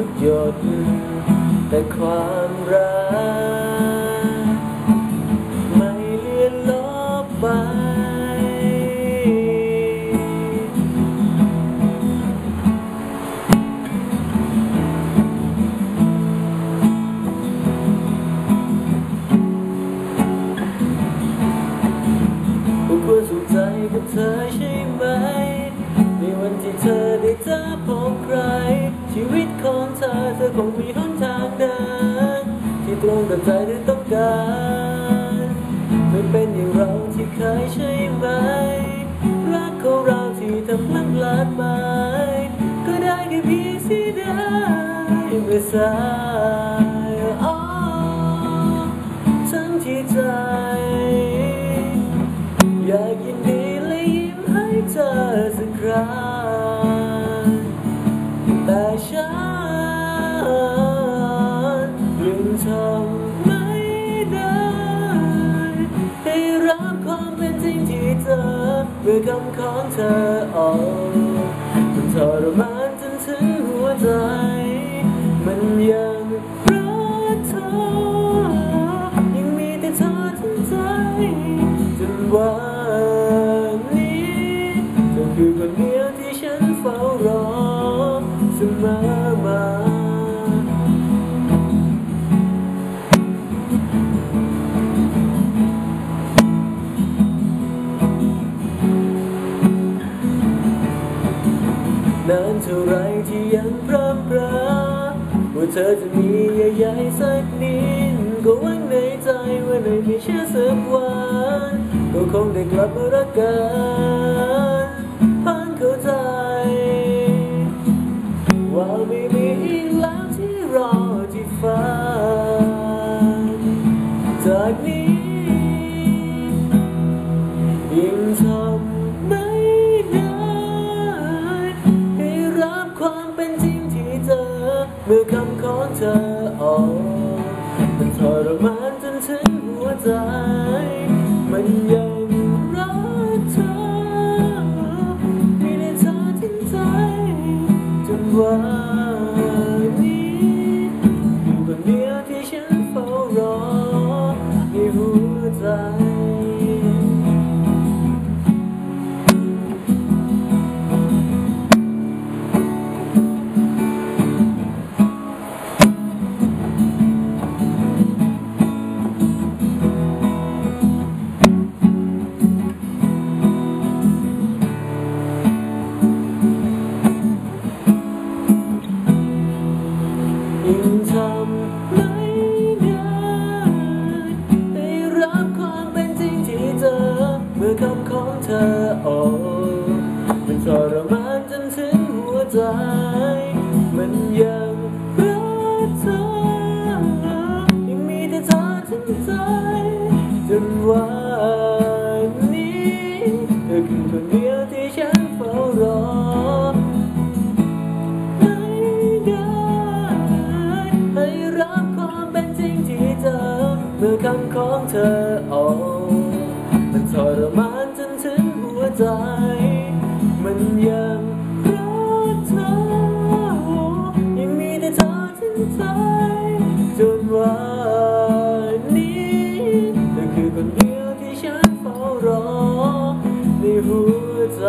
ทุกหยดแต่ความรัก ไม่เลือนลบไปผมควรสุขใจกับเธอใช่ไหม คงมีหนทางเดินที่ตรงกับใจเธอต้องการไม่เป็นอย่างเราที่เคยใช่ไหม รักของเราที่ทำพลังพลาดไปก็ได้แค่เพียงเสียดายเมื่อสายอ๋อทั้งที่ใจ อยากยินดีและยิ้มให้เธอสักครั้งแต่ฉัน ไม่ได้ ให้รับความเป็นจริงที่เธอเมื่อคำของเธอออกมันทรมานจนถึงหัวใจ มันยังรักเธอ ยังมีแต่เธอทั้งใจจนวันนี้เธอคือคนเดียวที่ฉันเฝ้ารอเสมอมา นานเท่าไรที่ยังพร่ำพราว่าเธอจะมีใหญ่สักนิดก็หวังในใจว่าในไม่เชื่อสักวันก็คงได้กลับมารักกันพันเข้าใจ ว่าไม่มีอีกแล้วที่รอที่ฟ้าจากนี้ยังทำ ความเป็นจริงที่เจอ เมื่อคำของเธอออกมันทรมานจนถึงหัวใจ มันยังรักเธอมีในเธอทิ้งใจจนวันนี้อยู่คนเดียวที่ฉันเฝ้ารอในหัวใจ ยิ่งทำไม่ได้ได้รับความเป็นจริงที่เจอ เมื่อคำของเธอออกมันทรมานจนถึงหัวใจ เมื่อคำของเธอออกมันทรมานจนถึงหัวใจ มันยังรักเธอ ยังมีแต่เธอทั้งใจจนวันนี้เธอคือคนเดียวที่ฉันเฝ้ารอในหัวใจ